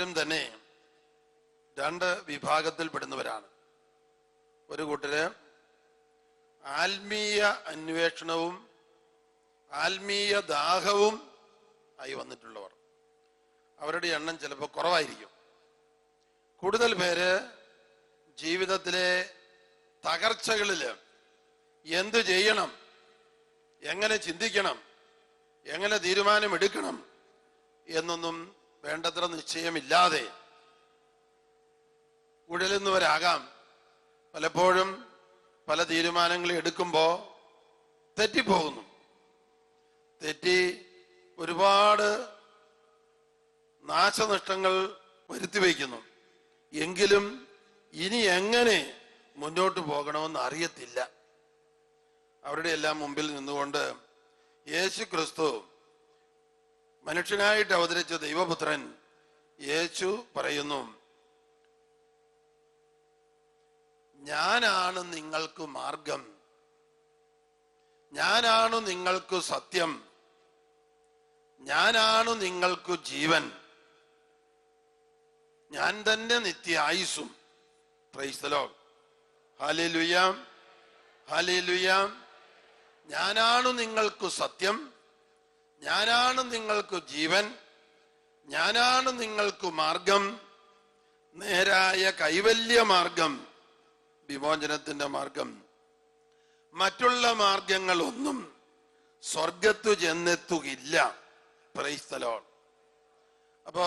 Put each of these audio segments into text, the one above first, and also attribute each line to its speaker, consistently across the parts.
Speaker 1: എല്ലാവരും തന്നെ രണ്ട് വിഭാഗത്തിൽപ്പെടുന്നവരാണ് ഒരു കൂട്ടര് ആത്മീയ അന്വേഷണവും ആത്മീയ ദാഹവും ആയി വന്നിട്ടുള്ളവർ. അവരുടെ എണ്ണം ചിലപ്പോൾ കുറവായിരിക്കും. കൂടുതൽ പേര് ജീവിതത്തിലെ തകർച്ചകളിൽ എന്തു ചെയ്യണം എങ്ങനെ ചിന്തിക്കണം എങ്ങനെ തീരുമാനമെടുക്കണം എന്നൊന്നും വേണ്ടത്ര നിശ്ചയമില്ലാതെ ഉഴലുന്നവരാകാം. പലപ്പോഴും പല തീരുമാനങ്ങൾ എടുക്കുമ്പോൾ തെറ്റിപ്പോകുന്നു. തെറ്റി ഒരുപാട് നാശനഷ്ടങ്ങൾ വരുത്തി വയ്ക്കുന്നു എങ്കിലും ഇനി എങ്ങനെ മുന്നോട്ട് പോകണമെന്ന് അറിയത്തില്ല. അവരുടെ എല്ലാം മുമ്പിൽ നിന്നുകൊണ്ട് യേശു ക്രിസ്തു മനുഷ്യനായിട്ട് അവതരിച്ച ദൈവപുത്രൻ യേശു പറയുന്നു ഞാനാണ് നിങ്ങൾക്ക് മാർഗം. ഞാനാണ് നിങ്ങൾക്ക് സത്യം. ഞാനാണ് നിങ്ങൾക്ക് ജീവൻ. ഞാൻ തന്നെ നിത്യ ആയുസും ക്രൈസ്തലോ ഹാലി ലുയാം ഹാലി ലുയാം ഞാനാണ് നിങ്ങൾക്ക് സത്യം. ഞാനാണ് നിങ്ങൾക്ക് ജീവൻ ഞാനാണ് നിങ്ങൾക്ക് മാർഗം നേരായ കൈവല്യ മാർഗം വിമോചനത്തിന്റെ മാർഗം. മറ്റുള്ള മാർഗങ്ങളൊന്നും സ്വർഗത്തു ചെന്നെത്തുകയില്ല പ്രൈസ്തലോൺ അപ്പോ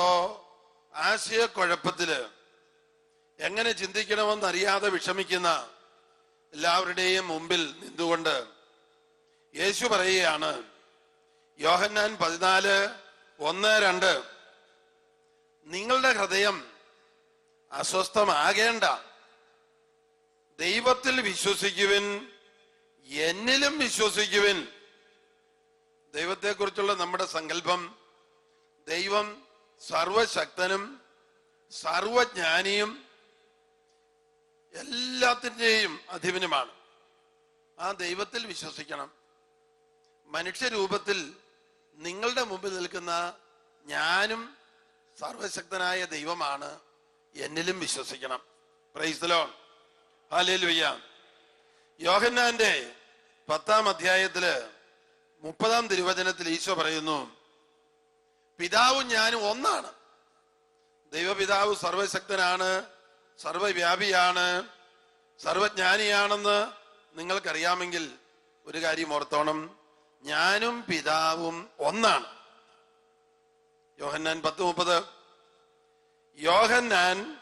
Speaker 1: ആശയക്കുഴപ്പത്തിൽ എങ്ങനെ ചിന്തിക്കണമെന്ന് അറിയാതെ വിഷമിക്കുന്ന എല്ലാവരുടെയും മുമ്പിൽ നിന്നുകൊണ്ട് യേശു പറയുകയാണ് യോഹന്നാൻ പതിനാല് ഒന്ന് രണ്ട്. നിങ്ങളുടെ ഹൃദയം അസ്വസ്ഥമാകേണ്ട. ദൈവത്തിൽ വിശ്വസിക്കുവിൻ എന്നിലും വിശ്വസിക്കുവിൻ. ദൈവത്തെക്കുറിച്ചുള്ള നമ്മുടെ സങ്കല്പം ദൈവം സർവശക്തനും സർവജ്ഞാനിയും എല്ലാത്തിന്റെയും അധിപനുമാണ്. ആ ദൈവത്തിൽ വിശ്വസിക്കണം. മനുഷ്യരൂപത്തിൽ നിങ്ങളുടെ മുമ്പിൽ നിൽക്കുന്ന ഞാനും സർവശക്തനായ ദൈവമാണ് എന്നിലും വിശ്വസിക്കണം. പ്രൈസ്തലോൺ ഹാലേലുയ്യ യോഹന്നാന്റെ പത്താം അധ്യായത്തിൽ മുപ്പതാം തിരുവചനത്തിൽ ഈശോ പറയുന്നു പിതാവും ഞാനും ഒന്നാണ്. ദൈവപിതാവ് സർവശക്തനാണ് സർവവ്യാപിയാണ് സർവജ്ഞാനിയാണെന്ന് നിങ്ങൾക്കറിയാമെങ്കിൽ ഒരു കാര്യം ഓർത്തോണം. ഞാനും പിതാവും ഒന്നാണ്. യോഹന്നാൻ പത്ത് മുപ്പത്. യോഹന്നാൻ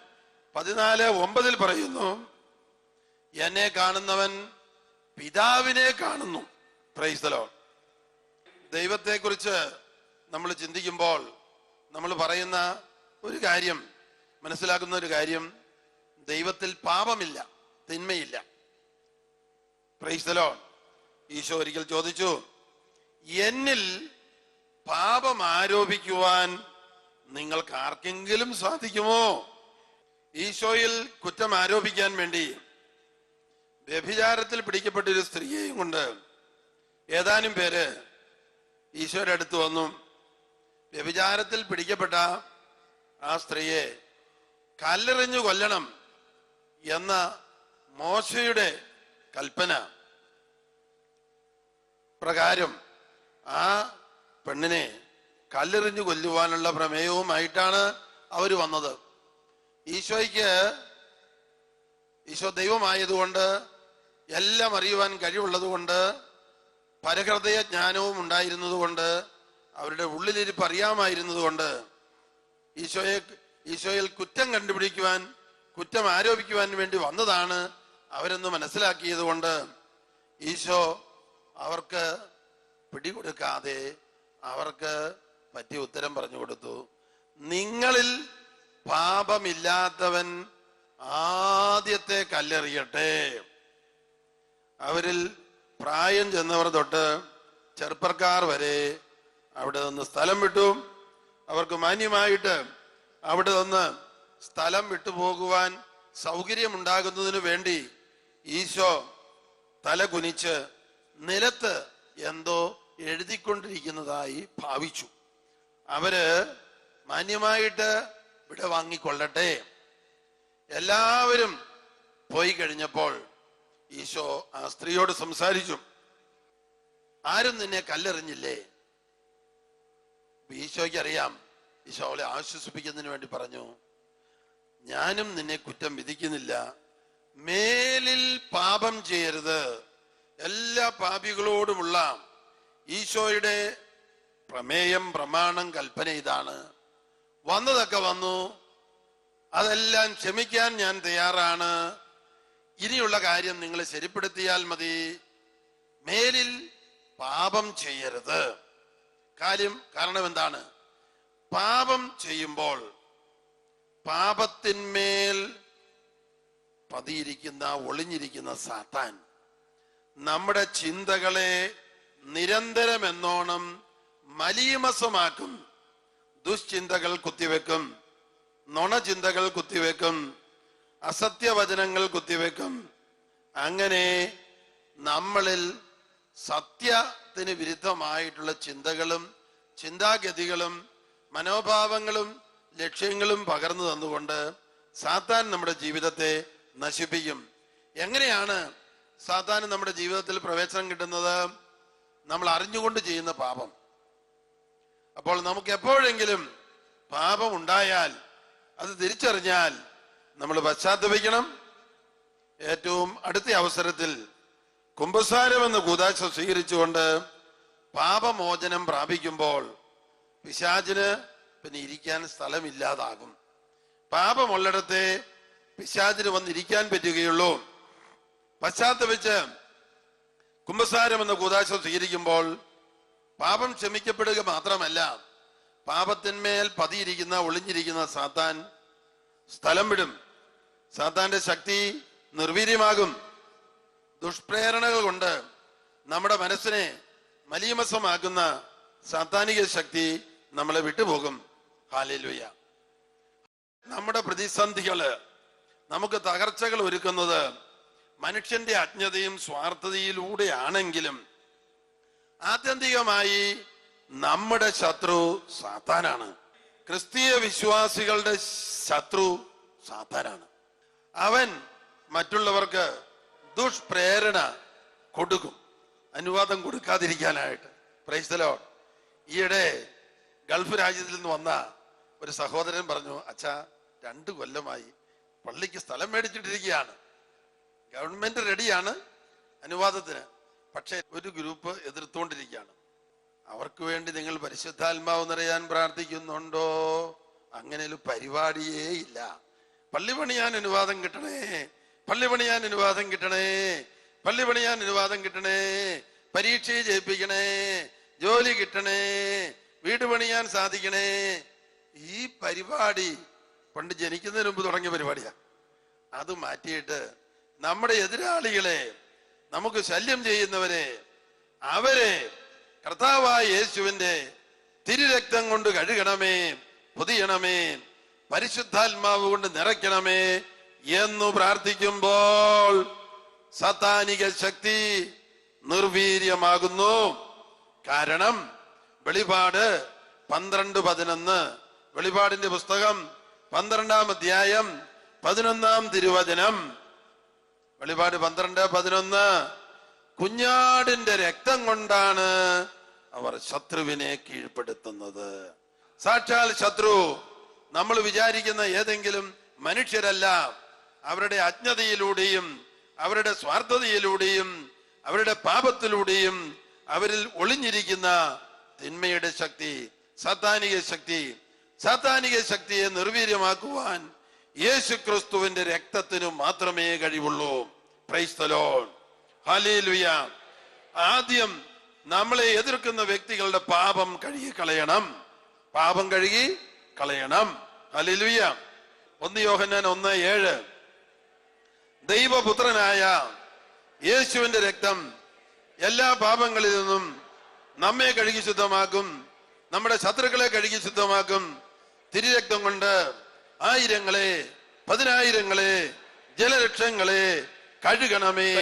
Speaker 1: പതിനാല് ഒമ്പതിൽ പറയുന്നു എന്നെ കാണുന്നവൻ പിതാവിനെ കാണുന്നു. പ്രൈസ്തലോ ദൈവത്തെക്കുറിച്ച് നമ്മൾ ചിന്തിക്കുമ്പോൾ നമ്മൾ പറയുന്ന ഒരു കാര്യം മനസ്സിലാക്കുന്ന ഒരു കാര്യം ദൈവത്തിൽ പാപമില്ല തിന്മയില്ല. പ്രൈസ്തലോ ഈശോ ഒരിക്കൽ ചോദിച്ചു എന്നിൽ പാപം ആരോപിക്കുവാൻ നിങ്ങൾക്ക് ആർക്കെങ്കിലും സാധിക്കുമോ? ഈശോയിൽ കുറ്റം ആരോപിക്കാൻ വേണ്ടി വ്യഭിചാരത്തിൽ പിടിക്കപ്പെട്ട ഒരു സ്ത്രീയെയും കൊണ്ട് ഏതാനും പേര് ഈശോയുടെ അടുത്ത് വന്നു. വ്യഭിചാരത്തിൽ പിടിക്കപ്പെട്ട ആ സ്ത്രീയെ കല്ലെറിഞ്ഞു കൊല്ലണം എന്ന മോശയുടെ കൽപ്പന പ്രകാരം ആ പെണ്ണിനെ കല്ലെറിഞ്ഞു കൊല്ലുവാനുള്ള പ്രമേയവുമായിട്ടാണ് അവർ വന്നത്. ഈശോയ്ക്ക് ഈശോ ദൈവമായതുകൊണ്ട് എല്ലാം അറിയുവാൻ കഴിവുള്ളതുകൊണ്ട് പരഹൃദയ ജ്ഞാനവും ഉണ്ടായിരുന്നതുകൊണ്ട് അവരുടെ ഉള്ളിലിരിപ്പ് അറിയാമായിരുന്നതുകൊണ്ട് ഈശോയെ ഈശോയിൽ കുറ്റം കണ്ടുപിടിക്കുവാൻ കുറ്റം ആരോപിക്കുവാൻ വേണ്ടി വന്നതാണ് അവരെന്ന് മനസ്സിലാക്കിയത് കൊണ്ട് ഈശോ അവർക്ക് പിടികൊടുക്കാതെ അവർക്ക് പറ്റിയ ഉത്തരം പറഞ്ഞു കൊടുത്തു. നിങ്ങളിൽ പാപമില്ലാത്തവൻ ആദ്യത്തെ കല്ലെറിയട്ടെ. അവരിൽ പ്രായം ചെന്നവർ തൊട്ട് ചെറുപ്പക്കാർ വരെ അവിടെ നിന്ന് സ്ഥലം വിട്ടു. അവർക്ക് മാന്യമായിട്ട് അവിടെ നിന്ന് സ്ഥലം വിട്ടുപോകുവാൻ സൗകര്യമുണ്ടാകുന്നതിന് വേണ്ടി ഈശോ തല കുനിച്ച് നിലത്ത് എന്തോ എഴുതിക്കൊണ്ടിരിക്കുന്നതായി ഭാവിച്ചു. അവർ മാന്യമായിട്ട് ഇവിടെ വാങ്ങിക്കൊള്ളട്ടെ. എല്ലാവരും പോയി കഴിഞ്ഞപ്പോൾ ഈശോ ആ സ്ത്രീയോട് സംസാരിച്ചു. ആരും നിന്നെ കല്ലെറിഞ്ഞില്ലേ? ഈശോയ്ക്ക് അറിയാം ഈശോ അവളെ ആശ്വസിപ്പിക്കുന്നതിന് വേണ്ടി പറഞ്ഞു ഞാനും നിന്നെ കുറ്റം വിധിക്കുന്നില്ല. മേലിൽ പാപം ചെയ്യരുത്. എല്ലാ പാപികളോടുമുള്ള ഈശോയുടെ പ്രമേയം പ്രമാണം കൽപ്പന ഇതാണ്. വന്നതൊക്കെ വന്നു. അതെല്ലാം ക്ഷമിക്കാൻ ഞാൻ തയ്യാറാണ്. ഇനിയുള്ള കാര്യം നിങ്ങൾ ശരിപ്പെടുത്തിയാൽ മതി. മേലിൽ പാപം ചെയ്യരുത്. കാര്യം കാരണം എന്താണ്? പാപം ചെയ്യുമ്പോൾ പാപത്തിന്മേൽ പതിയിരിക്കുന്ന ഒളിഞ്ഞിരിക്കുന്ന സാത്താൻ നമ്മുടെ ചിന്തകളെ നിരന്തരം എന്നോണം മലീമസമാക്കും. ദുശ്ചിന്തകൾ കുത്തിവെക്കും. നുണചിന്തകൾ കുത്തിവെക്കും. അസത്യവചനങ്ങൾ കുത്തിവെക്കും. അങ്ങനെ നമ്മളിൽ സത്യത്തിന് വിരുദ്ധമായിട്ടുള്ള ചിന്തകളും ചിന്താഗതികളും മനോഭാവങ്ങളും ലക്ഷ്യങ്ങളും പകർന്നു തന്നുകൊണ്ട് സാത്താൻ നമ്മുടെ ജീവിതത്തെ നശിപ്പിക്കും. എങ്ങനെയാണ് സാത്താൻ നമ്മുടെ ജീവിതത്തിൽ പ്രവേശനം കിട്ടുന്നത്? നമ്മൾ അറിഞ്ഞുകൊണ്ട് ചെയ്യുന്ന പാപം. അപ്പോൾ നമുക്ക് എപ്പോഴെങ്കിലും പാപം ഉണ്ടായാൽ അത് തിരിച്ചറിഞ്ഞാൽ നമ്മൾ പശ്ചാത്തപിക്കണം. ഏറ്റവും അടുത്ത അവസരത്തിൽ കുംഭസാരം എന്ന കൂതാശ സ്വീകരിച്ചുകൊണ്ട് പാപമോചനം പ്രാപിക്കുമ്പോൾ പിശാചിന് പിന്നെ ഇരിക്കാൻ സ്ഥലമില്ലാതാകും. പാപമുള്ളിടത്തെ പിശാചിന് വന്നിരിക്കാൻ പറ്റുകയുള്ളൂ. പശ്ചാത്തപിച്ച് കുംഭസാരം എന്ന കൂതാശ സ്വീകരിക്കുമ്പോൾ പാപം ക്ഷമിക്കപ്പെടുക മാത്രമല്ല പാപത്തിന്മേൽ പതിയിരിക്കുന്ന ഒളിഞ്ഞിരിക്കുന്ന സാത്താൻ സ്ഥലം വിടും. സാത്താന്റെ ശക്തി നിർവീര്യമാകും. ദുഷ്പ്രേരണകൾ കൊണ്ട് നമ്മുടെ മനസ്സിനെ മലീമസമാക്കുന്ന സാത്താനിക ശക്തി നമ്മളെ വിട്ടുപോകും. ഹാലേലുയ. നമ്മുടെ പ്രതിസന്ധികൾ നമുക്ക് തകർച്ചകൾ ഒരുക്കുന്നത് മനുഷ്യന്റെ അജ്ഞതയും സ്വാർത്ഥതയിലൂടെയാണെങ്കിലും ആത്യന്തികമായി നമ്മുടെ ശത്രു സാത്താനാണ്. ക്രിസ്തീയ വിശ്വാസികളുടെ ശത്രു സാത്താനാണ്. അവൻ മറ്റുള്ളവർക്ക് ദുഷ്പ്രേരണ കൊടുക്കും. അനുവാദം കൊടുക്കാതിരിക്കാനായിട്ട്. പ്രൈസ്തലോ ഈയിടെ ഗൾഫ് രാജ്യത്തിൽ നിന്ന് വന്ന ഒരു സഹോദരൻ പറഞ്ഞു അച്ഛാ രണ്ടു കൊല്ലമായി പള്ളിക്ക് സ്ഥലം മേടിച്ചിട്ടിരിക്കുകയാണ്. ഗവൺമെന്റ് റെഡിയാണ് അനുവാദത്തിന്. പക്ഷെ ഒരു ഗ്രൂപ്പ് എതിർത്തുകൊണ്ടിരിക്കുകയാണ് അവർക്ക് വേണ്ടി നിങ്ങൾ പരിശുദ്ധാത്മാവ് നിറയാൻ പ്രാർത്ഥിക്കുന്നുണ്ടോ? അങ്ങനെ ഒരു പരിപാടിയേ ഇല്ല. പള്ളി പണിയാൻ അനുവാദം കിട്ടണേ. പള്ളി പണിയാൻ അനുവാദം കിട്ടണേ. പള്ളി പണിയാൻ അനുവാദം കിട്ടണേ. പരീക്ഷയെ ജയിപ്പിക്കണേ. ജോലി കിട്ടണേ. വീട് പണിയാൻ സാധിക്കണേ. ഈ പരിപാടി പണ്ട് ജനിക്കുന്നതിന് മുമ്പ് തുടങ്ങിയ പരിപാടിയാ. അത് മാറ്റിയിട്ട് നമ്മുടെ എതിരാളികളെ നമുക്ക് ശല്യം ചെയ്യുന്നവരെ അവരെ കർത്താവായ യേശുവിന്റെ തിരുരക്തം കൊണ്ട് കഴുകണമേ പൊതിയണമേ പരിശുദ്ധാത്മാവ് കൊണ്ട് നിറയ്ക്കണമേ എന്നു പ്രാർത്ഥിക്കുമ്പോൾ സത്താനിക ശക്തി നിർവീര്യമാകുന്നു. കാരണം വെളിപാട് പന്ത്രണ്ട് പതിനൊന്ന് വെളിപാടിന്റെ പുസ്തകം പന്ത്രണ്ടാം അധ്യായം പതിനൊന്നാം തിരുവചനം വെളിപാട് പന്ത്രണ്ട് പതിനൊന്ന്. കുഞ്ഞാടിന്റെ രക്തം കൊണ്ടാണ് അവർ ശത്രുവിനെ കീഴ്പ്പെടുത്തുന്നത്. സാക്ഷാൽ ശത്രു നമ്മൾ വിചാരിക്കുന്ന ഏതെങ്കിലും മനുഷ്യരല്ല. അവരുടെ അജ്ഞതയിലൂടെയും അവരുടെ സ്വാർത്ഥതയിലൂടെയും അവരുടെ പാപത്തിലൂടെയും അവരിൽ ഒളിഞ്ഞിരിക്കുന്ന തിന്മയുടെ ശക്തി സാത്താനിക ശക്തി സാത്താനിക ശക്തിയെ നിർവീര്യമാക്കുവാൻ യേശു ക്രിസ്തുവിന്റെ രക്തത്തിനു മാത്രമേ കഴിവുള്ളൂ. പ്രൈസ്തലോൺ ഹലേലുയ ആദ്യം നമ്മളെ എതിർക്കുന്ന വ്യക്തികളുടെ പാപം കഴുകി കളയണം. പാപം കഴുകി കളയണം. ഹലിലുയ ഒന്ന് യോഹന്നാൻ ഒന്ന് ഏഴ്. ദൈവപുത്രനായ യേശുവിന്റെ രക്തം എല്ലാ പാപങ്ങളിൽ നിന്നും നമ്മെ കഴുകി ശുദ്ധമാക്കും. നമ്മുടെ ശത്രുക്കളെ കഴുകി ശുദ്ധമാക്കും. തിരുരക്തം കൊണ്ട് ആയിരങ്ങളെ പതിനായിരങ്ങളെ ജലലക്ഷങ്ങളെ കഴുകണമേ.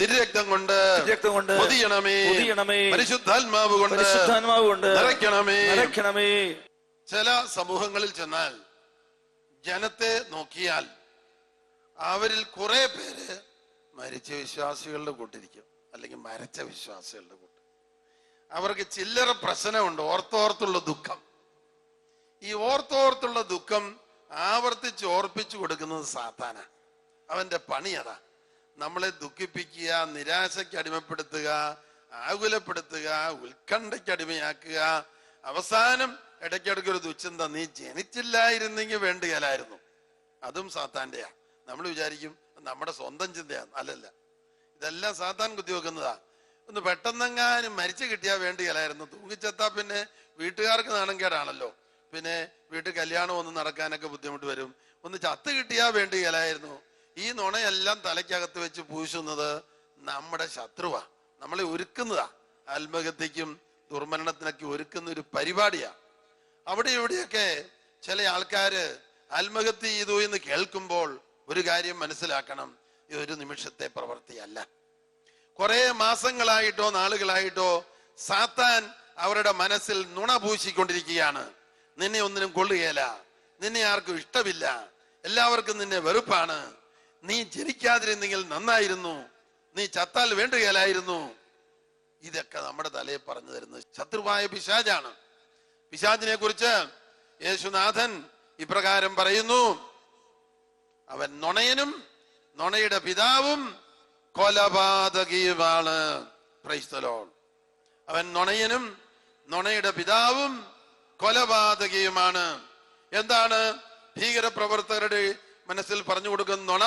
Speaker 1: തിരുരക്തം കൊണ്ട്
Speaker 2: കൊണ്ട്
Speaker 1: പൊതിയണമേ.
Speaker 2: പൊതിയണമേ.
Speaker 1: പരിശുദ്ധാത്മാവ് കൊണ്ട്
Speaker 2: പരിശുദ്ധാത്മാവ് കൊണ്ട്
Speaker 1: നിറയ്ക്കണമേ.
Speaker 2: നിറയ്ക്കണമേ.
Speaker 1: ചില സമൂഹങ്ങളിൽ ചെന്നാൽ ജനത്തെ നോക്കിയാൽ അവരിൽ കുറെ പേര് മരിച്ച വിശ്വാസികളുടെ കൂട്ടിരിക്കും. അല്ലെങ്കിൽ മരിച്ച വിശ്വാസികളുടെ കൂട്ട്. അവർക്ക് ചില്ലറ പ്രശ്നമുണ്ട്. ഓർത്തോർത്തുള്ള ദുഃഖം. ഈ ഓർത്തോർത്തുള്ള ദുഃഖം ആവർത്തിച്ച് ഓർപ്പിച്ചു കൊടുക്കുന്നത് സാത്താന. അവന്റെ പണി അതാ. നമ്മളെ ദുഃഖിപ്പിക്കുക നിരാശയ്ക്ക് അടിമപ്പെടുത്തുക ആകുലപ്പെടുത്തുക ഉത്കണ്ഠയ്ക്ക് അടിമയാക്കുക. അവസാനം ഇടയ്ക്കിടയ്ക്ക് ഒരു ദുശ്ചിന്ത നീ ജനിച്ചില്ലായിരുന്നെങ്കിൽ വേണ്ടുകയല്ലായിരുന്നു അതും സാത്താന്റെയാ. നമ്മൾ വിചാരിക്കും നമ്മുടെ സ്വന്തം ചിന്തയാ അല്ലല്ല. ഇതെല്ലാം സാത്താൻ കുത്തിവെക്കുന്നതാ. ഒന്ന് പെട്ടെന്നെങ്ങാനും മരിച്ചു കിട്ടിയാൽ വേണ്ടിയല്ലായിരുന്നു തൂങ്ങിച്ചെത്താ പിന്നെ വീട്ടുകാർക്ക് നാണംകേടാണല്ലോ. പിന്നെ വീട്ടിൽ കല്യാണം ഒന്നും നടക്കാനൊക്കെ ബുദ്ധിമുട്ട് വരും. ഒന്ന് ചത്ത് കിട്ടിയാൽ വേണ്ടിയല്ലായിരുന്നു ഈ നുണയെല്ലാം തലയ്ക്കകത്ത് വെച്ച് പൂശുന്നത് നമ്മുടെ ശത്രുവാ. നമ്മളെ ഒരുക്കുന്നതാ. ആത്മഹത്യക്കും ദുർമരണത്തിനൊക്കെ ഒരുക്കുന്ന ഒരു പരിപാടിയാ. അവിടെ ഇവിടെയൊക്കെ ചില ആൾക്കാര് ആത്മഹത്യ ചെയ്തു എന്ന് കേൾക്കുമ്പോൾ ഒരു കാര്യം മനസ്സിലാക്കണം. ഇതൊരു നിമിഷത്തെ പ്രവൃത്തിയല്ല. കുറെ മാസങ്ങളായിട്ടോ നാളുകളായിട്ടോ സാത്താൻ അവരുടെ മനസ്സിൽ നുണ പൂശിക്കൊണ്ടിരിക്കുകയാണ്. നിന്നെ ഒന്നിനും കൊള്ളുകയില്ല. നിന്നെ ആർക്കും ഇഷ്ടമില്ല. എല്ലാവർക്കും നിന്നെ വെറുപ്പാണ്. നീ ജനിക്കാതിരുന്നെങ്കിൽ നന്നായിരുന്നു. നീ ചത്താൽ വേണ്ടുകയില്ലായിരുന്നു ഇതൊക്കെ നമ്മുടെ തലയെ പറഞ്ഞു തരുന്നത് ശത്രുവായ പിശാജാണ് പിശാജിനെ കുറിച്ച് യേശുനാഥൻ ഇപ്രകാരം പറയുന്നു. അവൻ നുണയനും നുണയുടെ പിതാവും കൊലപാതകിയുമാണ്. അവൻ നുണയനും നുണയുടെ പിതാവും കൊലപാതകിയുമാണ്. എന്താണ്? ഭീകരപ്രവർത്തകരുടെ മനസ്സിൽ പറഞ്ഞു കൊടുക്കുന്ന നുണ?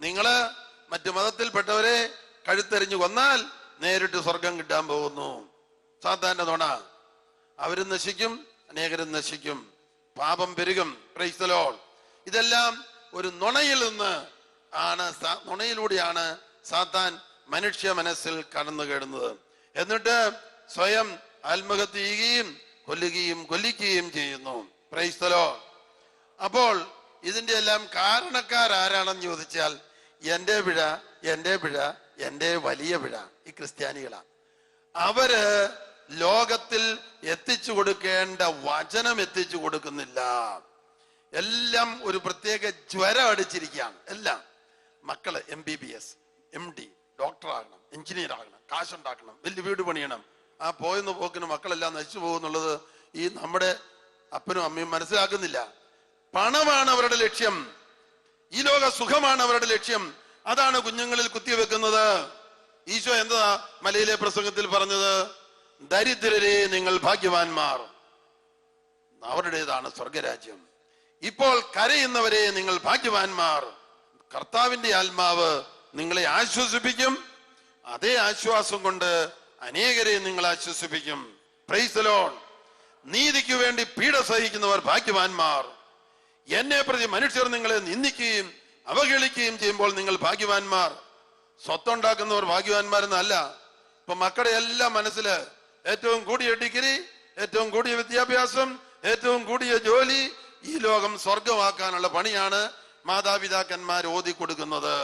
Speaker 1: നിങ്ങൾ മറ്റു മതത്തിൽപ്പെട്ടവരെ കഴുത്തെറിഞ്ഞു കൊന്നാൽ നേരിട്ട് സ്വർഗം കിട്ടാൻ പോകുന്നു. സാത്താന്റെ നുണ. അവരും നശിക്കും അനേകരും നശിക്കും. പാപം പെരുകും. ക്രൈസ്തലോൾ ഇതെല്ലാം ഒരു നുണയിൽ നിന്ന് ആണ് നുണയിലൂടെയാണ് സാത്താൻ മനുഷ്യ മനസ്സിൽ കടന്നു കേടുന്നത് എന്നിട്ട് സ്വയം ആത്മഹത്യ ചെയ്യുകയും കൊല്ലുകയും കൊല്ലിക്കുകയും ചെയ്യുന്നു. ക്രൈസ്തലോ അപ്പോൾ ഇതിന്റെ എല്ലാം കാരണക്കാരാരാണെന്ന് ചോദിച്ചാൽ എന്റെ പിഴ എന്റെ പിഴ എന്റെ വലിയ പിഴ ഈ ക്രിസ്ത്യാനികളാണ്. അവർ ലോകത്തിൽ എത്തിച്ചു കൊടുക്കേണ്ട വചനം എത്തിച്ചു കൊടുക്കുന്നില്ല. എല്ലാം ഒരു പ്രത്യേക ജ്വരം അടിച്ചിരിക്കുകയാണ്. എല്ലാം. മക്കൾ M B B S M D doctor ആകണം എഞ്ചിനീയർ ആകണം കാശുണ്ടാക്കണം വലിയ വീട് പണിയണം ആ പോയെന്ന് പോക്കിന് മക്കളെല്ലാം നശിച്ചു പോകുന്നുള്ളത് ഈ നമ്മുടെ അപ്പനും അമ്മയും മനസ്സിലാക്കുന്നില്ല. പണമാണ് അവരുടെ ലക്ഷ്യം. ഈ ലോക സുഖമാണ് അവരുടെ ലക്ഷ്യം. അതാണ് കുഞ്ഞുങ്ങളിൽ കുത്തിവെക്കുന്നത്. ഈശോ എന്താ മലയിലെ പ്രസംഗത്തിൽ പറഞ്ഞത്? ദരിദ്രരെ നിങ്ങൾ ഭാഗ്യവാന്മാർ. അവരുടേതാണ് സ്വർഗരാജ്യം. ഇപ്പോൾ കരയുന്നവരെ നിങ്ങൾ ഭാഗ്യവാന്മാർ. കർത്താവിന്റെ ആത്മാവ് നിങ്ങളെ ആശ്വസിപ്പിക്കും. അതേ ആശ്വാസം കൊണ്ട് അനേകരെ നിങ്ങൾ ആശ്വസിപ്പിക്കും. പ്രൈസലോൺ നീതിക്ക് വേണ്ടി പീഡ സഹിക്കുന്നവർ ഭാഗ്യവാന്മാർ. എന്നെ പ്രതി മനുഷ്യർ നിങ്ങളെ നിന്ദിക്കുകയും അവഹേളിക്കുകയും ചെയ്യുമ്പോൾ നിങ്ങൾ ഭാഗ്യവാന്മാർ. സ്വത്തുണ്ടാക്കുന്നവർ ഭാഗ്യവാന്മാരെന്നല്ല. ഇപ്പൊ മക്കളുടെ എല്ലാം മനസ്സിൽ ഏറ്റവും കൂടിയ ഡിഗ്രി ഏറ്റവും കൂടിയ വിദ്യാഭ്യാസം ഏറ്റവും കൂടിയ ജോലി ഈ ലോകം സ്വർഗമാക്കാനുള്ള പണിയാണ് മാതാപിതാക്കന്മാർ ഓതി കൊടുക്കുന്നത്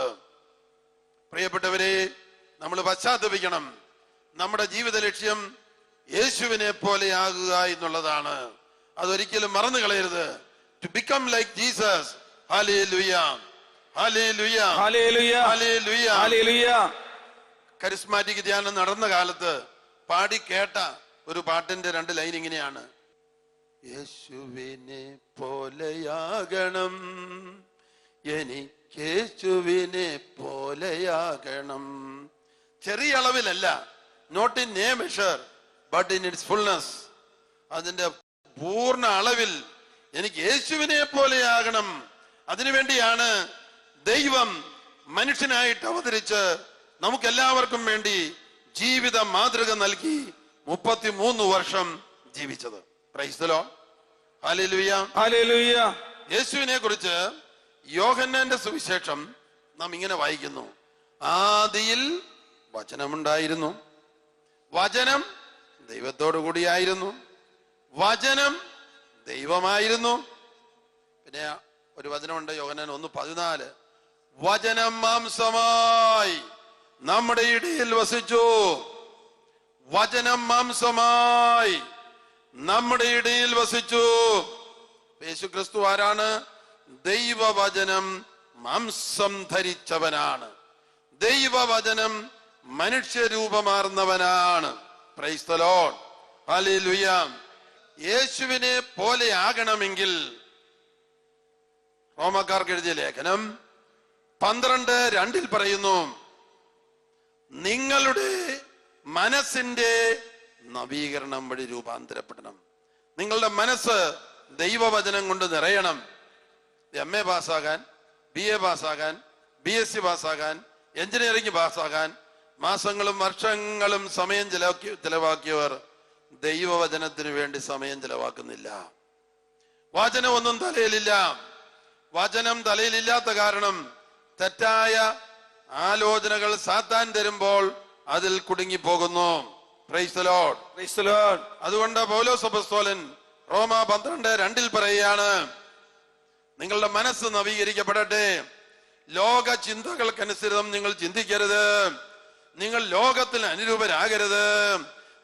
Speaker 1: പ്രിയപ്പെട്ടവരെ നമ്മൾ പശ്ചാത്തപിക്കണം. നമ്മുടെ ജീവിത ലക്ഷ്യം യേശുവിനെ പോലെയാകുക എന്നുള്ളതാണ്. അതൊരിക്കലും മറന്നു കളയരുത്. ടു ബിക്കം ലൈക്ക് ജീസസ് ഹാലേ ലുയ ഹാലേ ലുയ
Speaker 2: ഹല്ലേലൂയ
Speaker 1: ഹാലേ ലുയ
Speaker 2: ഹല്ലേലൂയ
Speaker 1: കരിസ്മാറ്റിക് ധ്യാനം നടന്ന കാലത്ത് പാടി കേട്ട ഒരു പാട്ടിന്റെ രണ്ട് ലൈൻ ഇങ്ങനെയാണ്. യേശുവിനെ പോലെയാകണം. എനിക്ക് യേശുവിനെ പോലെയാകണം. ചെറിയ അളവിലല്ല. Not in a measure but in its fullness അതിന്റെ പൂർണ അളവിൽ എനിക്ക് യേശുവിനെ പോലെയാകണം അതിനുവേണ്ടിയാണ് ദൈവം മനുഷ്യനായിട്ട് അവതരിച്ച് നമുക്കെല്ലാവർക്കും വേണ്ടി ജീവിത മാതൃക നൽകി മുപ്പത്തിമൂന്ന് വർഷം ജീവിച്ചത്.
Speaker 2: ഹല്ലേലൂയ
Speaker 1: യേശുവിനെ കുറിച്ച് യോഹന്നാന്റെ സുവിശേഷം നാം ഇങ്ങനെ വായിക്കുന്നു. ആദിയിൽ വചനമുണ്ടായിരുന്നു. വചനം ദൈവത്തോടു കൂടിയായിരുന്നു. വചനം ദൈവമായിരുന്നു. പിന്നെ ഒരു വചനമുണ്ട് യോഗനൻ ഒന്ന് പതിനാല്. വചനം മാംസമായി നമ്മുടെ ഇടയിൽ വസിച്ചു. വചനം മാംസമായി നമ്മുടെ ഇടയിൽ വസിച്ചു. യേശു ക്രിസ്തു ആരാണ്? ദൈവവചനം മാംസം ധരിച്ചവനാണ്. ദൈവവചനം മനുഷ്യരൂപമാർന്നവനാണ്. യേശുവിനെ പോലെ ആകണമെങ്കിൽ റോമക്കാർക്ക് എഴുതിയ ലേഖനം പന്ത്രണ്ട് രണ്ടിൽ പറയുന്നു നിങ്ങളുടെ മനസ്സിന്റെ നവീകരണം വഴി രൂപാന്തരപ്പെടണം. നിങ്ങളുടെ മനസ്സ് ദൈവവചനം കൊണ്ട് നിറയണം. എം എ പാസ്സാകാൻ ബി എ പാസ്സാകാൻ ബി എസ് സി പാസ്സാകാൻ എഞ്ചിനീയറിംഗ് പാസ്സാകാൻ മാസങ്ങളും വർഷങ്ങളും സമയം ചെലവാക്കി ചെലവാക്കിയവർ ദൈവവചനത്തിന് വേണ്ടി സമയം ചെലവാക്കുന്നില്ല. വചനം ഒന്നും തലയിലില്ല. വചനം തലയിലില്ലാത്ത കാരണം തെറ്റായ ആലോചനകൾ സാത്താൻ തരുമ്പോൾ അതിൽ കുടുങ്ങിപ്പോകുന്നു. അതുകൊണ്ട് പൗലോസ് അപ്പസ്തോലൻ റോമ പന്ത്രണ്ട് രണ്ടിൽ പറയുകയാണ് നിങ്ങളുടെ മനസ്സ് നവീകരിക്കപ്പെടട്ടെ. ലോക ചിന്തകൾക്കനുസൃതം നിങ്ങൾ ചിന്തിക്കരുത്. നിങ്ങൾ ലോകത്തിന് അനുരൂപരാകരുത്.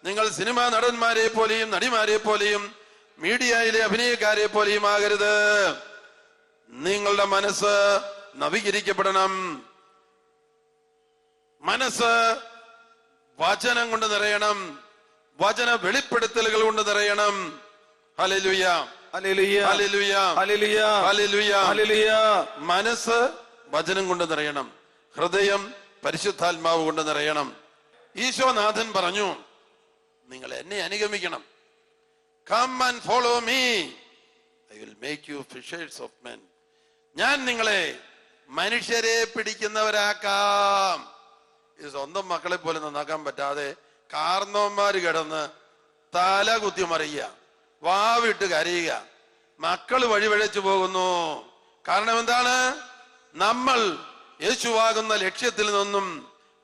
Speaker 1: നിങ്ങൾ സിനിമാ നടന്മാരെ പോലെയും നടിമാരെ പോലെയും മീഡിയയിലെ അഭിനയക്കാരെ പോലെയും ആകരുത്. നിങ്ങളുടെ മനസ്സ് നവീകരിക്കപ്പെടണം. മനസ്സ് വചനം കൊണ്ട് നിറയണം. വചന വെളിപ്പെടുത്തലുകൾ കൊണ്ട് നിറയണം.
Speaker 2: ഹലലുയ.
Speaker 1: മനസ്സ് വചനം കൊണ്ട് നിറയണം. ഹൃദയം പരിശുദ്ധാത്മാവ് കൊണ്ട് നിറയണം. ഈശോനാഥൻ പറഞ്ഞു നിങ്ങൾ എന്നെ അനുഗമിക്കണം. Come and follow me I will make you fishers of men ഞാൻ നിങ്ങളെ മനുഷ്യരെ പിടിക്കുന്നവരാക്കാം. ഇത് സ്വന്തം മക്കളെ പോലെ നന്നാക്കാൻ പറ്റാതെ കാർന്നവന്മാർ കിടന്ന് തല കുത്തി മറിയുക വാവിട്ട് കരയുക. മക്കൾ വഴിവഴച്ചു പോകുന്നു. കാരണം എന്താണ്? നമ്മൾ യേശുവാകുന്ന ലക്ഷ്യത്തിൽ നിന്നും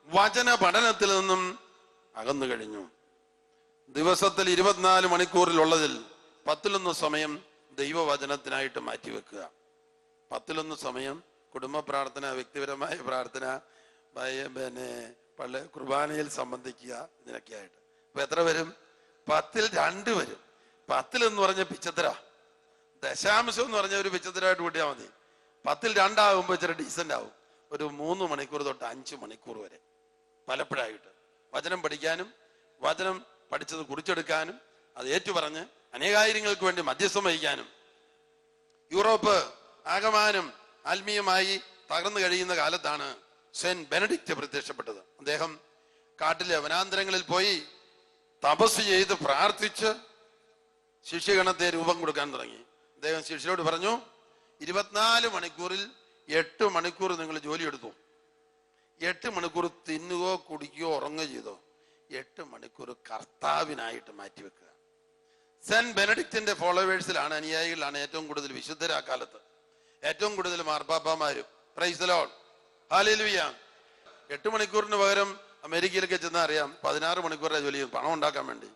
Speaker 1: വചന പഠനത്തിൽ നിന്നും അകന്നു കഴിഞ്ഞു. ദിവസത്തിൽ ഇരുപത്തിനാല് മണിക്കൂറിലുള്ളതിൽ പത്തിലൊന്ന് സമയം ദൈവവചനത്തിനായിട്ട് മാറ്റിവെക്കുക പത്തിലൊന്ന് സമയം കുടുംബ പ്രാർത്ഥന വ്യക്തിപരമായ പ്രാർത്ഥന പിന്നെ പള്ളി കുർബാനയിൽ സംബന്ധിക്കുക ഇതിനൊക്കെ ആയിട്ട് അപ്പൊ എത്ര വരും? പത്തിൽ രണ്ട് വരും. പത്തിൽ എന്ന് പറഞ്ഞ പിച്ചത്തര ദശാംശം എന്ന് പറഞ്ഞ ഒരു പിച്ചത്തരായിട്ട് കൂട്ടിയാൽ മതി. പത്തിൽ രണ്ടാകുമ്പോൾ ഇച്ചിരി ഡീസന്റ് ആവും. ഒരു മൂന്ന് മണിക്കൂർ തൊട്ട് അഞ്ച് മണിക്കൂർ വരെ പലപ്പോഴായിട്ട്. വചനം പഠിക്കാനും വചനം പഠിച്ചത് കുറിച്ചെടുക്കാനും അത് ഏറ്റുപറഞ്ഞ് അനേകായിരങ്ങൾക്ക് വേണ്ടി മധ്യസ്ഥം വഹിക്കാനും യൂറോപ്പ് ആകമാനം ആത്മീയമായി തകർന്നു കഴിയുന്ന കാലത്താണ് സെന്റ് ബെനഡിക്റ്റ് പ്രത്യക്ഷപ്പെട്ടത്. അദ്ദേഹം കാട്ടിലെ വനാന്തരങ്ങളിൽ പോയി തപസ് ചെയ്ത് പ്രാർത്ഥിച്ച് ശിഷ്യഗണത്തെ രൂപം കൊടുക്കാൻ തുടങ്ങി. അദ്ദേഹം ശിഷ്യരോട് പറഞ്ഞു ഇരുപത്തിനാല് മണിക്കൂറിൽ എട്ട് മണിക്കൂർ നിങ്ങൾ ജോലി എടുത്തു. എട്ട് മണിക്കൂർ തിന്നുകയോ കുടിക്കുകയോ ഉറങ്ങുകയോ ചെയ്തോ. എട്ട് മണിക്കൂർ കർത്താവിനായിട്ട് മാറ്റിവെക്കുക സെന്റ് ബെനഡിക്റ്റിന്റെ ഫോളോവേഴ്സിലാണ് അനുയായികളിലാണ് ഏറ്റവും കൂടുതൽ വിശുദ്ധർ ആ കാലത്ത്. ഏറ്റവും കൂടുതൽ മാർപ്പാപ്പമാരും. പ്രൈസലോൺ ഹാലിലുയ എട്ട് മണിക്കൂറിന് പകരം അമേരിക്കയിലൊക്കെ ചെന്നാൽ അറിയാം പതിനാറ് മണിക്കൂറിന്റെ ജോലി പണം ഉണ്ടാക്കാൻ വേണ്ടി.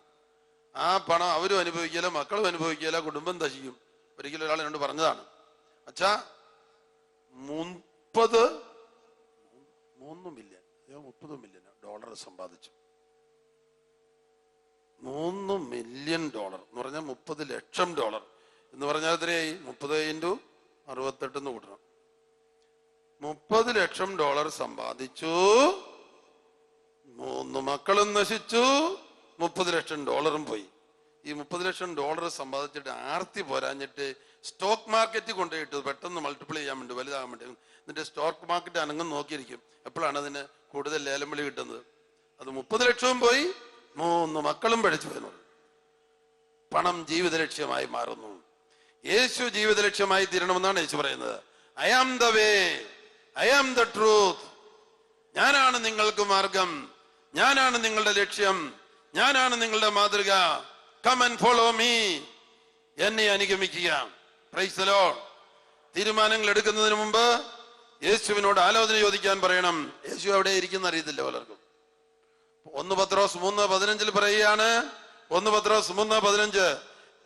Speaker 1: ആ പണം അവരും അനുഭവിക്കില്ല മക്കളും അനുഭവിക്കില്ല കുടുംബം നശിക്കും. ഒരിക്കലും ഒരാൾ എന്നോട് പറഞ്ഞതാണ് അച്ഛാ മുപ്പത് മൂന്ന് മില്യൺ മുപ്പത് മില്യൺ ഡോളർ സമ്പാദിച്ചു. മൂന്ന് മില്യൺ ഡോളർ എന്ന് പറഞ്ഞാൽ മുപ്പത് ലക്ഷം ഡോളർ. എന്ന് പറഞ്ഞാൽ എത്രയായി? മുപ്പത് ഇന്റു അറുപത്തെട്ട് എന്ന് കൂട്ടണം. മുപ്പത് ലക്ഷം ഡോളർ സമ്പാദിച്ചു. മൂന്ന് മക്കളും നശിച്ചു. മുപ്പത് ലക്ഷം ഡോളറും പോയി. ഈ മുപ്പത് ലക്ഷം ഡോളർ സമ്പാദിച്ചിട്ട് ആർത്തി പോരാഞ്ഞിട്ട് സ്റ്റോക്ക് മാർക്കറ്റ് കൊണ്ടുപോയിട്ട് പെട്ടെന്ന് മൾട്ടിപ്ലൈ ചെയ്യാൻ വേണ്ടി വലുതാകാൻ വേണ്ടി. എന്നിട്ട് സ്റ്റോക്ക് മാർക്കറ്റ് അനങ്ങും നോക്കിയിരിക്കും. എപ്പോഴാണ് അതിന് കൂടുതൽ ലേലം വിളി കിട്ടുന്നത്? അത് മുപ്പത് ലക്ഷവും പോയി മൂന്ന് മക്കളും പഠിച്ചു പോയി പണം ജീവിത ലക്ഷ്യമായി മാറുന്നു. യേശു ജീവിത ലക്ഷ്യമായി തീരണമെന്നാണ് യേശു പറയുന്നത്. I am the way I am the truth ഞാനാണ് നിങ്ങൾക്ക് മാർഗം. ഞാനാണ് നിങ്ങളുടെ ലക്ഷ്യം. ഞാനാണ് നിങ്ങളുടെ മാതൃക. കം ആൻഡ് ഫോളോ മീ എന്നെ അനുഗമിക്കുക. പ്രൈസ് ലോ തീരുമാനങ്ങൾ എടുക്കുന്നതിന് മുമ്പ് യേശുവിനോട് ആലോചന ചോദിക്കാൻ പറയണം. യേശു അവിടെ ഇരിക്കുന്ന അറിയത്തില്ല പലർക്കും. ഒന്ന് പത്രോസ് മൂന്ന് പതിനഞ്ചിൽ പറയുകയാണ്. ഒന്ന് പത്രോസ് മൂന്ന് പതിനഞ്ച്.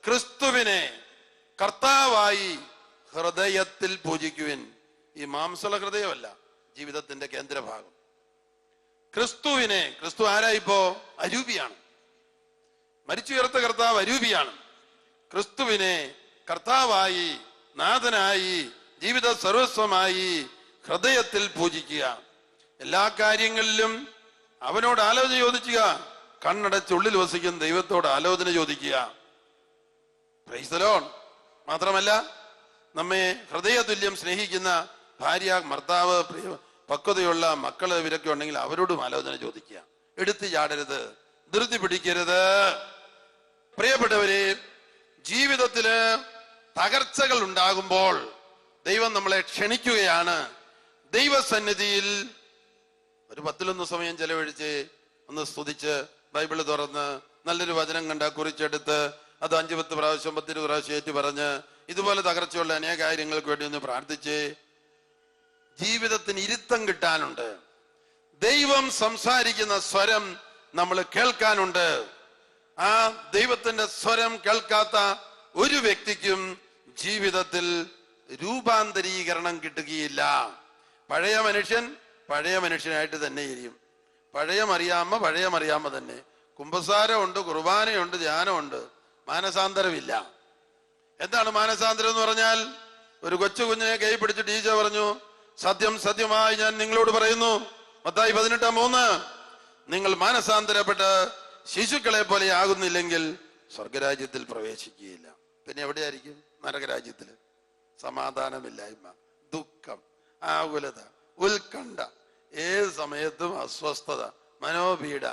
Speaker 1: ക്രിസ്തുവിനെ കർത്താവായി ഹൃദയത്തിൽ പൂജിക്കുവിൻ. ഈ മാംസള ഹൃദയമല്ല ജീവിതത്തിന്റെ കേന്ദ്രഭാഗം. ക്രിസ്തുവിനെ ക്രിസ്തു ആരായിപ്പോ? അരൂപിയാണ്. മരിച്ചുയർത്ത കർത്താവ് അരൂപിയാണ്. ക്രിസ്തുവിനെ കർത്താവായി നാഥനായി ജീവിത സർവസ്വമായി ഹൃദയത്തിൽ പൂജിക്കുക. എല്ലാ കാര്യങ്ങളിലും അവനോട് ആലോചന ചോദിക്കുക. കണ്ണടച്ച് ഉള്ളിൽ വസിക്കുന്ന ദൈവത്തോട് ആലോചന ചോദിക്കുക. ക്രൈസ്തലോൺ മാത്രമല്ല നമ്മെ ഹൃദയതുല്യം സ്നേഹിക്കുന്ന ഭാര്യ ഭർത്താവ് പ്രിയ പക്വതയുള്ള മക്കൾ ഇവരൊക്കെ ഉണ്ടെങ്കിൽ അവരോടും ആലോചന ചോദിക്കുക. എടുത്തു ചാടരുത്. ധൃതി പിടിക്കരുത്. പ്രിയപ്പെട്ടവരെ ജീവിതത്തിൽ തകർച്ചകൾ ഉണ്ടാകുമ്പോൾ ദൈവം നമ്മളെ ക്ഷണിക്കുകയാണ്. ദൈവസന്നിധിയിൽ ഒരു പത്തിലൊന്ന് സമയം ചെലവഴിച്ച് ഒന്ന് സ്തുതിച്ച് ബൈബിൾ തുറന്ന് നല്ലൊരു വചനം കണ്ട കുറിച്ചെടുത്ത് അത് അഞ്ചു പത്ത് പ്രാവശ്യം പത്തിരു പ്രാവശ്യം ഏറ്റു പറഞ്ഞ് ഇതുപോലെ തകർച്ചയുള്ള അനേക കാര്യങ്ങൾക്ക് വേണ്ടി ഒന്ന് പ്രാർത്ഥിച്ച് ജീവിതത്തിന് ഇരുത്തം കിട്ടാനുണ്ട്. ദൈവം സംസാരിക്കുന്ന സ്വരം നമ്മൾ കേൾക്കാനുണ്ട്. ആ ദൈവത്തിന്റെ സ്വരം കേൾക്കാത്ത ഒരു വ്യക്തിക്കും ജീവിതത്തിൽ രൂപാന്തരീകരണം കിട്ടുകയില്ല. പഴയ മനുഷ്യൻ പഴയ മനുഷ്യനായിട്ട് തന്നെ ഇരിക്കും. പഴയ മറിയാമ്മ പഴയ മറിയാമ്മ തന്നെ. കുംഭസാരമുണ്ട് കുർബാനയുണ്ട് ധ്യാനമുണ്ട്. മാനസാന്തരമില്ല. എന്താണ് മാനസാന്തരം എന്ന് പറഞ്ഞാൽ? ഒരു കൊച്ചു കുഞ്ഞിനെ കൈ പിടിച്ച് ടീച്ചർ പറഞ്ഞു സത്യം സത്യമായി ഞാൻ നിങ്ങളോട് പറയുന്നു. മത്തായി പതിനെട്ടാം മൂന്ന്. നിങ്ങൾ മാനസാന്തരപ്പെട്ട് ശിശുക്കളെ പോലെ ആകുന്നില്ലെങ്കിൽ സ്വർഗരാജ്യത്തിൽ പ്രവേശിക്കുകയില്ല. പിന്നെ എവിടെയായിരിക്കും? നരകരാജ്യത്തിൽ സമാധാനമില്ലായ്മ ദുഃഖം ആകുലത ഉത്കണ്ഠ ഏത് സമയത്തും അസ്വസ്ഥത മനോപീഡ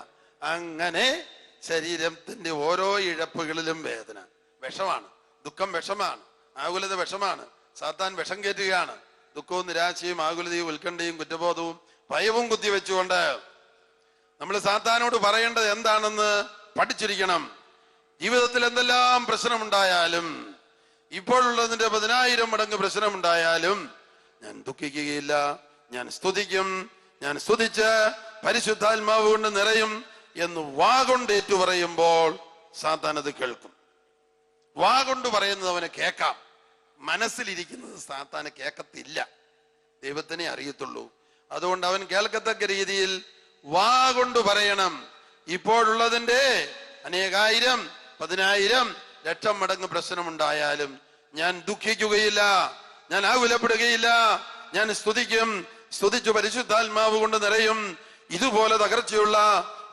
Speaker 1: അങ്ങനെ ശരീരത്തിന്റെ ഓരോ ഇഴപ്പുകളിലും വേദന. വിഷമാണ് ദുഃഖം വിഷമാണ് ആകുലത വിഷമാണ്. സാത്താൻ വിഷം കയറ്റുകയാണ്. ദുഃഖവും നിരാശയും ആകുലതയും ഉത്കണ്ഠയും കുറ്റബോധവും ഭയവും കുത്തിവെച്ചുകൊണ്ട് നമ്മൾ സാത്താനോട് പറയേണ്ടത് എന്താണെന്ന് പഠിച്ചിരിക്കണം. ജീവിതത്തിൽ എന്തെല്ലാം പ്രശ്നമുണ്ടായാലും ഇപ്പോഴുള്ളതിന്റെ പതിനായിരം മടങ്ങ് പ്രശ്നമുണ്ടായാലും ഞാൻ ദുഃഖിക്കുകയില്ല. ഞാൻ സ്തുതിക്കും. ഞാൻ സ്തുതിച്ച് പരിശുദ്ധാത്മാവ് കൊണ്ട് നിറയും എന്ന് വാ കൊണ്ട് ഏറ്റു പറയുമ്പോൾ സാത്താൻ അത് കേൾക്കും. വാ കൊണ്ട് പറയുന്നത് അവന് കേൾക്കാം. മനസ്സിലിരിക്കുന്നത് സാത്താന് കേൾക്കത്തില്ല. ദൈവത്തിനെ അറിയത്തുള്ളൂ. അതുകൊണ്ട് അവൻ കേൾക്കത്തക്ക രീതിയിൽ വാ കൊണ്ട് പറയണം. ഇപ്പോഴുള്ളതിന്റെ അനേകായിരം പതിനായിരം ലക്ഷം മടങ്ങ് പ്രശ്നമുണ്ടായാലും ഞാൻ ദുഃഖിക്കുകയില്ല ഞാൻ ആകുലപ്പെടുകയില്ല ഞാൻ സ്തുതിക്കും സ്തുതിച്ചു പരിശുദ്ധാത്മാവ് കൊണ്ട് നിറയും. ഇതുപോലെ തകർച്ചയുള്ള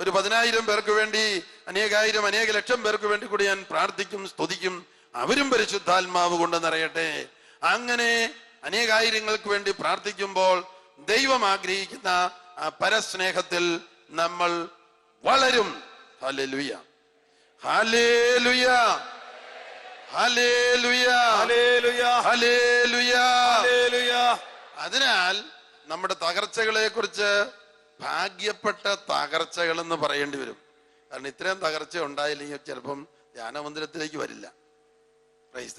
Speaker 1: ഒരു പതിനായിരം പേർക്ക് വേണ്ടി അനേകായിരം അനേക ലക്ഷം പേർക്ക് വേണ്ടി കൂടി ഞാൻ പ്രാർത്ഥിക്കും സ്തുതിക്കും അവരും പരിശുദ്ധാത്മാവ് കൊണ്ട് നിറയട്ടെ. അങ്ങനെ അനേകായിരങ്ങൾക്ക് വേണ്ടി പ്രാർത്ഥിക്കുമ്പോൾ ദൈവം ആഗ്രഹിക്കുന്ന ആ പരസ്നേഹത്തിൽ നമ്മൾ വളരും. ഹല്ലേലൂയ. ഹല്ലേലൂയ. അതിനാൽ നമ്മുടെ തകർച്ചകളെ കുറിച്ച് ഭാഗ്യപ്പെട്ട തകർച്ചകൾ എന്ന് പറയേണ്ടി വരും. കാരണം ഇത്രയും തകർച്ച ഉണ്ടായില്ലെങ്കിൽ ചിലപ്പം ധ്യാനമന്ദിരത്തിലേക്ക് വരില്ല. പ്രൈസ്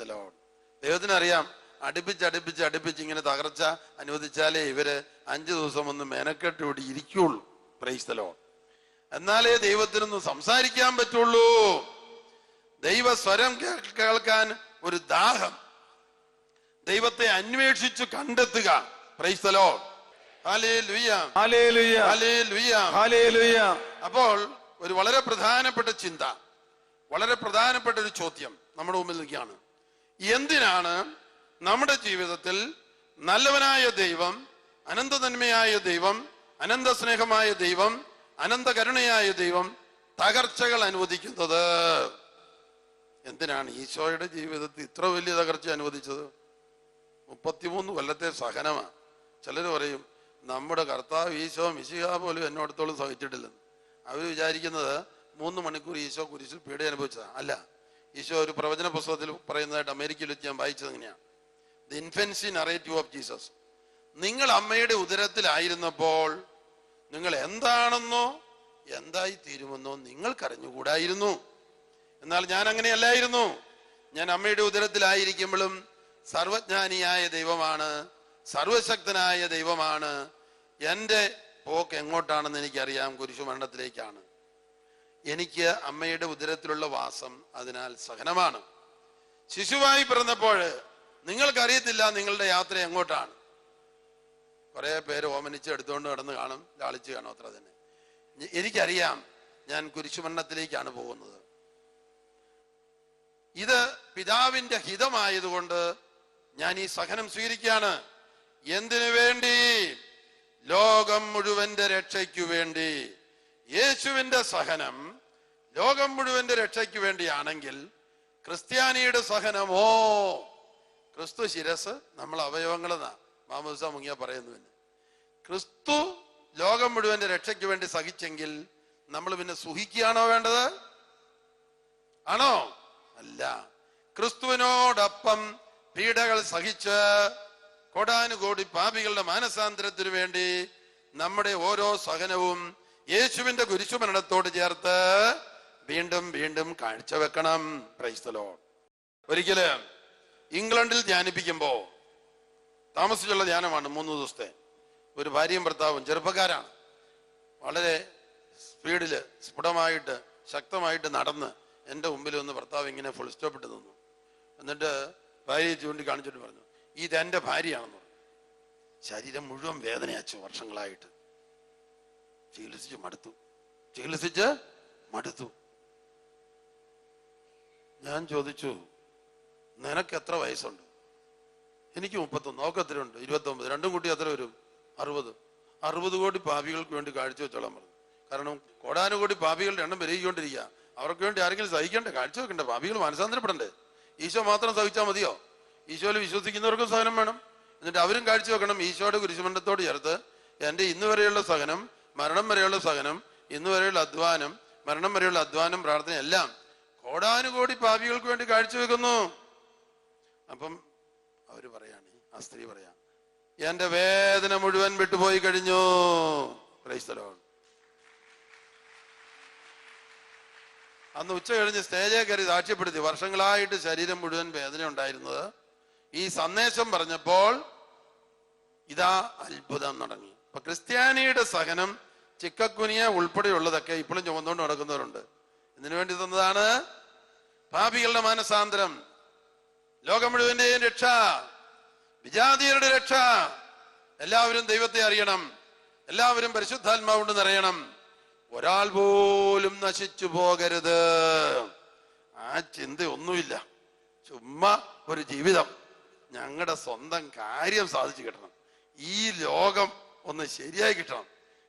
Speaker 1: ദൈവത്തിനറിയാം അടുപ്പിച്ച് അടുപ്പിച്ച് അടുപ്പിച്ച് ഇങ്ങനെ തകർച്ച അനുവദിച്ചാലേ ഇവർ അഞ്ചു ദിവസം ഒന്ന് മേനക്കെട്ട് ഇവിടെ ഇരിക്കുള്ളൂ ലോർഡ് എന്നാലേ ദൈവത്തിനൊന്ന് സംസാരിക്കാൻ പറ്റുള്ളൂ. ദൈവ സ്വരം കേൾക്കാൻ ഒരു ദാഹം. ദൈവത്തെ അന്വേഷിച്ചു കണ്ടെത്തുക. Praise the Lord hallelujah
Speaker 2: hallelujah
Speaker 1: hallelujah
Speaker 2: hallelujah
Speaker 1: അപ്പോൾ ഒരു വളരെ പ്രധാനപ്പെട്ട ചിന്ത വളരെ പ്രധാനപ്പെട്ട ഒരു ചോദ്യം നമ്മുടെ മുമ്പിൽ നിൽക്കുകയാണ്. എന്തിനാണ് നമ്മുടെ ജീവിതത്തിൽ നല്ലവനായ ദൈവം അനന്ത നന്മയായ ദൈവം അനന്ത സ്നേഹമായ ദൈവം അനന്ത കരുണയായ ദൈവം തകർച്ചകൾ അനുവദിക്കുന്നത്? എന്തിനാണ് ഈശോയുടെ ജീവിതത്തിൽ ഇത്ര വലിയ തകർച്ച അനുവദിച്ചത്? മുപ്പത്തിമൂന്ന് കൊല്ലത്തെ സഹനമാണ്. ചിലർ പറയും നമ്മുടെ കർത്താവ് ഈശോ മിശിക പോലും എന്നോടത്തോളം സഹിച്ചിട്ടില്ലെന്ന്. അവർ വിചാരിക്കുന്നത് മൂന്ന് മണിക്കൂർ ഈശോ കുരിശിൽ പീഡ അനുഭവിച്ചതാ. അല്ല ഈശോ ഒരു പ്രവചന പുസ്തകത്തിൽ പറയുന്നതായിട്ട് അമേരിക്കയിൽ വെച്ച് ഞാൻ വായിച്ചത് എങ്ങനെയാണ് the infancy narrative of Jesus. നിങ്ങൾ അമ്മയുടെ ഉദരത്തിലായിരുന്നപ്പോൾ നിങ്ങൾ എന്താണെന്നോ എന്തായി തീരുമെന്നോ നിങ്ങൾക്കറിഞ്ഞുകൂടായിരുന്നു. എന്നാൽ ഞാൻ അങ്ങനെയല്ലായിരുന്നു. ഞാൻ അമ്മയുടെ ഉദരത്തിലായിരിക്കുമ്പോഴും സർവജ്ഞാനിയായ ദൈവമാണ് സർവശക്തനായ ദൈവമാണ്. എന്റെ പോക്ക് എങ്ങോട്ടാണെന്ന് എനിക്കറിയാം കുരിശുമരണത്തിലേക്കാണ്. എനിക്ക് അമ്മയുടെ ഉദരത്തിലുള്ള വാസം അതിനാൽ സഹനമാണ്. ശിശുവായി പിറന്നപ്പോൾ നിങ്ങൾക്കറിയത്തില്ല നിങ്ങളുടെ യാത്ര എങ്ങോട്ടാണ്. കുറെ പേര് ഓമനിച്ച് എടുത്തുകൊണ്ട് കിടന്ന് കാണും ലാളിച്ച് കാണും അത്ര തന്നെ. എനിക്കറിയാം ഞാൻ കുരിശുമരണത്തിലേക്കാണ് പോകുന്നത്. ഇത് പിതാവിന്റെ ഹിതമായതുകൊണ്ട് ഞാൻ ഈ സഹനം സ്വീകരിക്കുകയാണ്. എന്തിനു വേണ്ടി? ലോകം മുഴുവന്റെ രക്ഷയ്ക്കു വേണ്ടി. യേശുവിന്റെ സഹനം ലോകം മുഴുവന്റെ രക്ഷയ്ക്ക് വേണ്ടിയാണെങ്കിൽ ക്രിസ്ത്യാനിയുടെ സഹനമോ? ക്രിസ്തു ശിരസ് നമ്മൾ അവയവങ്ങളെന്നാ. മാമോസ മുങ്ങിയ പറയുന്നു ക്രിസ്തു ലോകം മുഴുവന്റെ രക്ഷയ്ക്ക് വേണ്ടി സഹിച്ചെങ്കിൽ നമ്മൾ പിന്നെ സുഹിക്കുകയാണോ വേണ്ടത്? ആണോ? അല്ല. ക്രിസ്തുവിനോടൊപ്പം പീഡകൾ സഹിച്ച് കോടാനുകോടി പാപികളുടെ മാനസാന്തരത്തിനു വേണ്ടി നമ്മുടെ ഓരോ സഹനവും യേശുവിന്റെ കുരിശുമരണത്തോട് ചേർത്ത് വീണ്ടും വീണ്ടും കാഴ്ചവെക്കണം ക്രൈസ്തലോ ഒരിക്കൽ ഇംഗ്ലണ്ടിൽ ധ്യാനിപ്പിക്കുമ്പോ താമസിച്ചുള്ള ധ്യാനമാണ് മൂന്ന് ദിവസത്തെ. ഒരു ഭാര്യയും ഭർത്താവും ചെറുപ്പക്കാരാണ്. വളരെ സ്പീഡിൽ സ്ഫുടമായിട്ട് ശക്തമായിട്ട് നടന്ന് എന്റെ മുമ്പിൽ വന്ന് ഭർത്താവ് ഇങ്ങനെ ഫുൾ സ്റ്റോപ്പ് ഇട്ട് നിന്നു. എന്നിട്ട് ഭാര്യയെ ചൂണ്ടി കാണിച്ചിട്ട് പറഞ്ഞു ഇത് എന്റെ ഭാര്യയാണെന്ന് പറഞ്ഞു. ശരീരം മുഴുവൻ വേദനയച്ചു വർഷങ്ങളായിട്ട്. ചികിത്സിച്ച് മടുത്തു. ചികിത്സിച്ച് മടുത്തു. ഞാൻ ചോദിച്ചു നിനക്ക് എത്ര വയസ്സുണ്ട്? എനിക്ക് മുപ്പത്തൊന്ന് നോക്ക് എത്ര ഉണ്ട് ഇരുപത്തൊമ്പത് രണ്ടും കൂട്ടി എത്ര വരും? അറുപത്. അറുപത് കോടി പാപികൾക്ക് വേണ്ടി കാഴ്ചവെച്ചോളാൻ പറഞ്ഞു. കാരണം കോടാനുകോടി പാപികളുടെ എണ്ണം പെരുകിക്കൊണ്ടിരിക്കുക അവർക്ക് വേണ്ടി ആരെങ്കിലും സഹിക്കണ്ടേ? കാഴ്ച വെക്കണ്ടേ? പാപികൾ മനസ്സാന്തരപ്പെടണ്ടേ? ഈശോ മാത്രം സഹിച്ചാൽ മതിയോ? ഈശോയിൽ വിശ്വസിക്കുന്നവർക്കും സഹനം വേണം. എന്നിട്ട് അവരും കാഴ്ച വെക്കണം ഈശോയുടെ കുരിശുമണ്ഡത്തോട് ചേർത്ത് എന്റെ ഇന്ന് വരെയുള്ള സഹനം മരണം വരെയുള്ള സഹനം ഇന്ന് വരെയുള്ള അധ്വാനം മരണം വരെയുള്ള അധ്വാനം പ്രാർത്ഥന എല്ലാം കോടാനുകോടി പാപികൾക്ക് വേണ്ടി കാഴ്ചവെക്കുന്നു അപ്പം അവർ പറയാണ് ആ സ്ത്രീ പറയാ എന്റെ വേദന മുഴുവൻ വിട്ടുപോയി കഴിഞ്ഞു. Praise അന്ന് ഉച്ച കഴിഞ്ഞ് സ്റ്റേജേ കയറി സാക്ഷ്യപ്പെടുത്തി. വർഷങ്ങളായിട്ട് ശരീരം മുഴുവൻ വേദന ഉണ്ടായിരുന്നത്. ഈ സന്ദേശം പറഞ്ഞപ്പോൾ ഇതാ അത്ഭുതം നടങ്ങി. അപ്പൊ ക്രിസ്ത്യാനിയുടെ സഹനം ചിക്കക്കുനിയ ഉൾപ്പെടെയുള്ളതൊക്കെ ഇപ്പോഴും ചുമന്നുകൊണ്ട് നടക്കുന്നവരുണ്ട്. ഇതിനു വേണ്ടി തന്നതാണ്? പാപികളുടെ മാനസാന്തരം. ലോകം മുഴുവന്റെയും രക്ഷ. വിജാതിയരുടെ രക്ഷ. എല്ലാവരും ദൈവത്തെ അറിയണം. എല്ലാവരും പരിശുദ്ധാത്മാവുകൊണ്ട് നിറയണം ഒരാൾ പോലും നശിച്ചു പോകരുത്. ആ ചിന്ത ഒന്നുമില്ല ചുമ്മാ ഒരു ജീവിതം. ഞങ്ങളുടെ സ്വന്തം കാര്യം സാധിച്ചു കിട്ടണം. ഈ ലോകം ഒന്ന് ശരിയായി കിട്ടണം.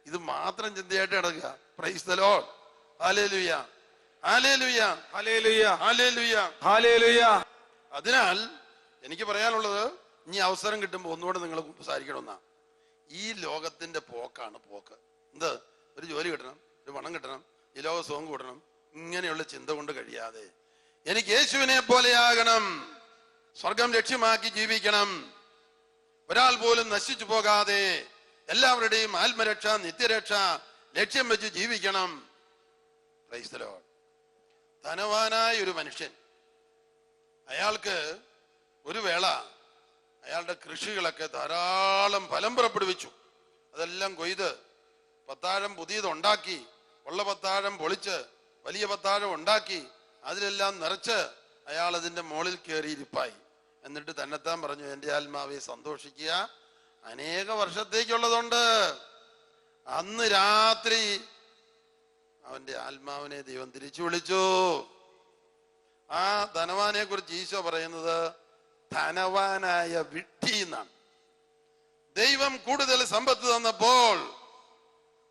Speaker 1: ഇത് മാത്രം ചിന്തയായിട്ട് നടക്കുക. ഹാലേലുയ ഹാലേലുയ ഹാലേലുയ
Speaker 2: ഹല്ലേലൂയ
Speaker 1: അതിനാൽ എനിക്ക് പറയാനുള്ളത് ഇനി അവസരം കിട്ടുമ്പോൾ ഒന്നുകൂടെ നിങ്ങൾ സംസാരിക്കണമെന്നാ. ഈ ലോകത്തിന്റെ പോക്കാണ് പോക്ക്. എന്ത്? ഒരു ജോലി കിട്ടണം. ഒരു പണം കിട്ടണം ഈ ലോക സുഖം കൂടണം ഇങ്ങനെയുള്ള ചിന്ത കൊണ്ട് കഴിയാതെ. എനിക്ക് യേശുവിനെ പോലെയാകണം സ്വർഗം ലക്ഷ്യമാക്കി ജീവിക്കണം. ഒരാൾ പോലും നശിച്ചു പോകാതെ എല്ലാവരുടെയും ആത്മരക്ഷ നിത്യരക്ഷ ലക്ഷ്യം വെച്ച് ജീവിക്കണം. ക്രൈസ്തലോ. ധനവാനായ ഒരു മനുഷ്യൻ. അയാൾക്ക് ഒരു വേള അയാളുടെ കൃഷികളൊക്കെ ധാരാളം ഫലം പുറപ്പെടുവിച്ചു. അതെല്ലാം കൊയ്ത് പത്താഴം പുതിയത് ഉണ്ടാക്കി ഉള്ള പത്താഴം പൊളിച്ച് വലിയ പത്താഴം ഉണ്ടാക്കി അതിലെല്ലാം നിറച്ച് അയാൾ അതിന്റെ മുകളിൽ കയറിയിരിപ്പായി. എന്നിട്ട് തന്നെത്താൻ പറഞ്ഞു എന്റെ ആത്മാവെ സന്തോഷിക്കുക. അനേക വർഷത്തേക്കുള്ളതുണ്ട്. അന്ന് രാത്രി അവന്റെ ആത്മാവിനെ ദൈവം തിരിച്ചു വിളിച്ചു. ആ ധനവാനെ കുറിച്ച് ഈശോ പറയുന്നത് ധനവാനായ വിട്ടി എന്നാണ്. ദൈവം കൂടുതൽ സമ്പത്ത് തന്നപ്പോൾ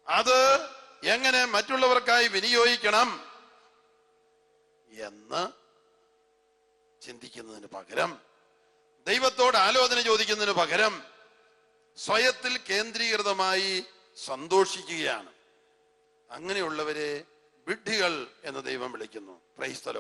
Speaker 1: അത് എങ്ങനെ മറ്റുള്ളവർക്കായി വിനിയോഗിക്കണം എന്ന് ചിന്തിക്കുന്നതിന് പകരം ദൈവത്തോട് ആലോചന ചോദിക്കുന്നതിന് പകരം സ്വയത്തിൽ കേന്ദ്രീകൃതമായി സന്തോഷിക്കുകയാണ്. അങ്ങനെയുള്ളവരെ വിഡ്ഢികൾ എന്ന് ദൈവം വിളിക്കുന്നു. ക്രൈസ്തലോ